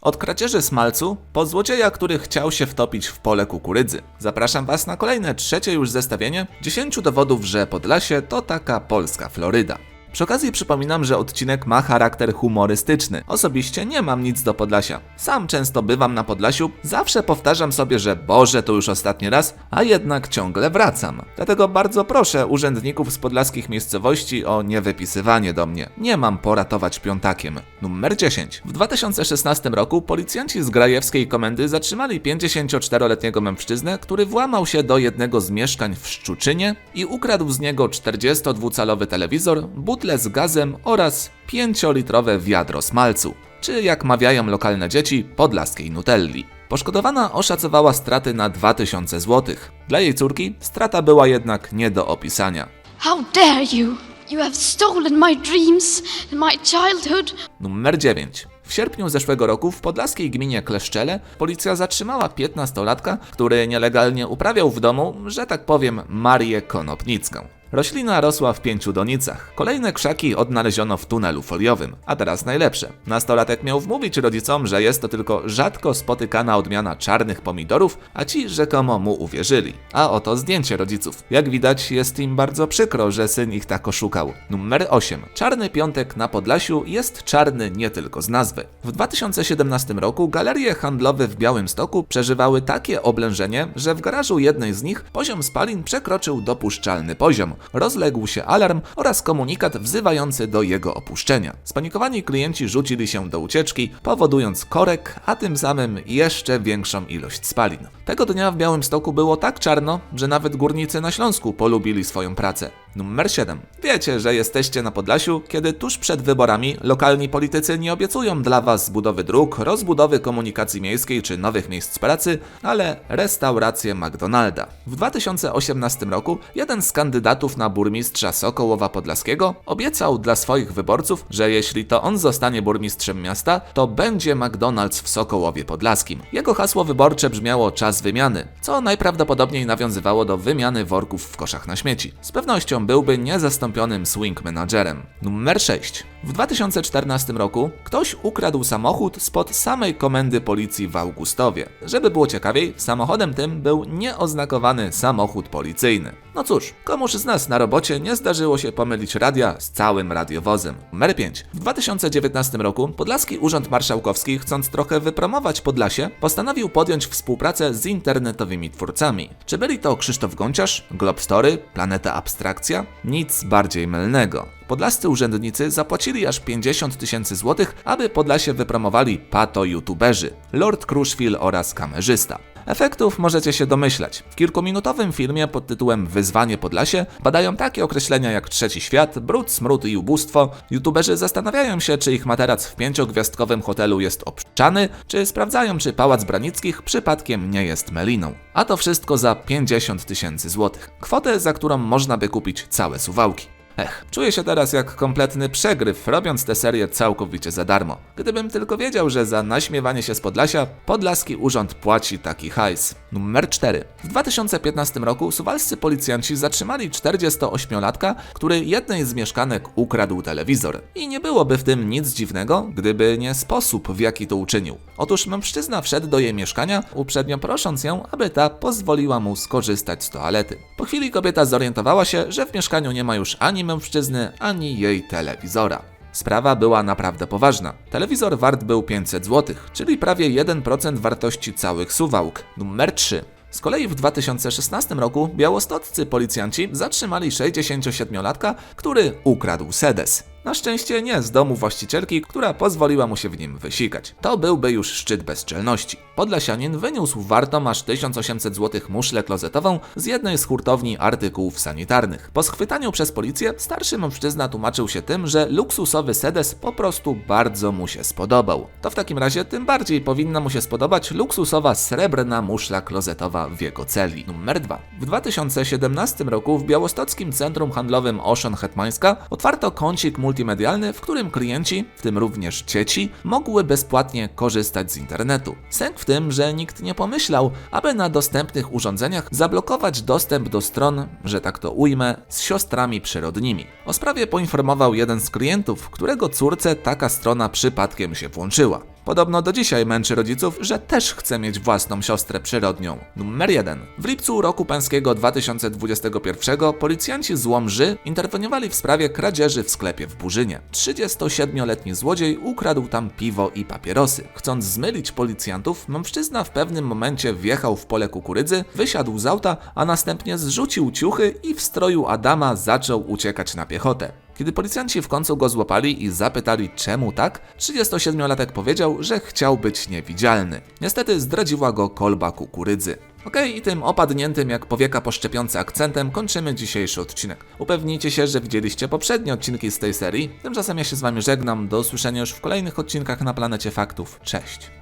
Od kradzieży smalcu po złodzieja, który chciał się wtopić w pole kukurydzy. Zapraszam Was na kolejne trzecie już zestawienie 10 dowodów, że Podlasie to taka polska Floryda. Przy okazji przypominam, że odcinek ma charakter humorystyczny. Osobiście nie mam nic do Podlasia. Sam często bywam na Podlasiu, zawsze powtarzam sobie, że Boże, to już ostatni raz, a jednak ciągle wracam. Dlatego bardzo proszę urzędników z podlaskich miejscowości o niewypisywanie do mnie. Nie mam poratować piątakiem. Numer 10. W 2016 roku policjanci z Grajewskiej Komendy zatrzymali 54-letniego mężczyznę, który włamał się do jednego z mieszkań w Szczuczynie i ukradł z niego 42-calowy telewizor, butle z gazem oraz 5-litrowe wiadro smalcu, czy jak mawiają lokalne dzieci, podlaskiej nutelli. Poszkodowana oszacowała straty na 2000 zł. Dla jej córki strata była jednak nie do opisania. How dare you! You have stolen my dreams and my childhood. Numer 9. W sierpniu zeszłego roku w podlaskiej gminie Kleszczele policja zatrzymała 15-latka, który nielegalnie uprawiał w domu, że tak powiem, Marię Konopnicką. Roślina rosła w pięciu donicach. Kolejne krzaki odnaleziono w tunelu foliowym. A teraz najlepsze. Nastolatek miał wmówić rodzicom, że jest to tylko rzadko spotykana odmiana czarnych pomidorów, a ci rzekomo mu uwierzyli. A oto zdjęcie rodziców. Jak widać, jest im bardzo przykro, że syn ich tak oszukał. Numer 8. Czarny piątek na Podlasiu jest czarny nie tylko z nazwy. W 2017 roku galerie handlowe w Białymstoku przeżywały takie oblężenie, że w garażu jednej z nich poziom spalin przekroczył dopuszczalny poziom. Rozległ się alarm oraz komunikat wzywający do jego opuszczenia. Spanikowani klienci rzucili się do ucieczki, powodując korek, a tym samym jeszcze większą ilość spalin. Tego dnia w Białymstoku było tak czarno, że nawet górnicy na Śląsku polubili swoją pracę. Numer 7. Wiecie, że jesteście na Podlasiu, kiedy tuż przed wyborami lokalni politycy nie obiecują dla Was budowy dróg, rozbudowy komunikacji miejskiej czy nowych miejsc pracy, ale restaurację McDonalda. W 2018 roku jeden z kandydatów na burmistrza Sokołowa Podlaskiego obiecał dla swoich wyborców, że jeśli to on zostanie burmistrzem miasta, to będzie McDonald's w Sokołowie Podlaskim. Jego hasło wyborcze brzmiało czas wymiany, co najprawdopodobniej nawiązywało do wymiany worków w koszach na śmieci. Z pewnością byłby niezastąpionym swing menadżerem. Numer 6. W 2014 roku ktoś ukradł samochód spod samej komendy policji w Augustowie. Żeby było ciekawiej, samochodem tym był nieoznakowany samochód policyjny. No cóż, komuż z nas na robocie nie zdarzyło się pomylić radia z całym radiowozem. Numer 5. W 2019 roku Podlaski Urząd Marszałkowski, chcąc trochę wypromować Podlasie, postanowił podjąć współpracę z internetowymi twórcami. Czy byli to Krzysztof Gąciarz, Globstory, Planeta Abstrakcja? Nic bardziej mylnego. Podlascy urzędnicy zapłacili aż 50 tysięcy złotych, aby Podlasie wypromowali pato youtuberzy, Lord Crushville oraz kamerzysta. Efektów możecie się domyślać. W kilkuminutowym filmie pod tytułem Wyzwanie Podlasie badają takie określenia jak trzeci świat, brud, smród i ubóstwo. YouTuberzy zastanawiają się, czy ich materac w pięciogwiazdkowym hotelu jest obszczany, czy sprawdzają, czy Pałac Branickich przypadkiem nie jest meliną. A to wszystko za 50 tysięcy złotych. Kwotę, za którą można by kupić całe suwałki. Ech, czuję się teraz jak kompletny przegryw, robiąc tę serię całkowicie za darmo. Gdybym tylko wiedział, że za naśmiewanie się z Podlasia, Podlaski Urząd płaci taki hajs. Numer 4. W 2015 roku suwalscy policjanci zatrzymali 48-latka, który jednej z mieszkanek ukradł telewizor. I nie byłoby w tym nic dziwnego, gdyby nie sposób, w jaki to uczynił. Otóż mężczyzna wszedł do jej mieszkania, uprzednio prosząc ją, aby ta pozwoliła mu skorzystać z toalety. Po chwili kobieta zorientowała się, że w mieszkaniu nie ma już ani mężczyzny, ani jej telewizora. Sprawa była naprawdę poważna. Telewizor wart był 500 zł, czyli prawie 1% wartości całych suwałk. Numer 3. Z kolei w 2016 roku białostoccy policjanci zatrzymali 67-latka, który ukradł sedes. Na szczęście nie z domu właścicielki, która pozwoliła mu się w nim wysikać. To byłby już szczyt bezczelności. Podlasianin wyniósł wartą aż 1800 zł muszlę klozetową z jednej z hurtowni artykułów sanitarnych. Po schwytaniu przez policję starszy mężczyzna tłumaczył się tym, że luksusowy sedes po prostu bardzo mu się spodobał. To w takim razie tym bardziej powinna mu się spodobać luksusowa srebrna muszla klozetowa w jego celi. Numer 2. W 2017 roku w białostockim centrum handlowym Ocean Hetmańska otwarto kącik multimedialny, w którym klienci, w tym również dzieci, mogły bezpłatnie korzystać z internetu. Sęk w tym, że nikt nie pomyślał, aby na dostępnych urządzeniach zablokować dostęp do stron, że tak to ujmę, z siostrami przyrodnimi. O sprawie poinformował jeden z klientów, którego córce taka strona przypadkiem się włączyła. Podobno do dzisiaj męczy rodziców, że też chce mieć własną siostrę przyrodnią. Numer 1. W lipcu roku pańskiego 2021 policjanci z Łomży interweniowali w sprawie kradzieży w sklepie w Burzynie. 37-letni złodziej ukradł tam piwo i papierosy. Chcąc zmylić policjantów, mężczyzna w pewnym momencie wjechał w pole kukurydzy, wysiadł z auta, a następnie zrzucił ciuchy i w stroju Adama zaczął uciekać na piechotę. Kiedy policjanci w końcu go złapali i zapytali czemu tak, 37-latek powiedział, że chciał być niewidzialny. Niestety zdradziła go kolba kukurydzy. Okej, i tym opadniętym jak powieka poszczepiący akcentem kończymy dzisiejszy odcinek. Upewnijcie się, że widzieliście poprzednie odcinki z tej serii. Tymczasem ja się z wami żegnam. Do usłyszenia już w kolejnych odcinkach na Planecie Faktów. Cześć!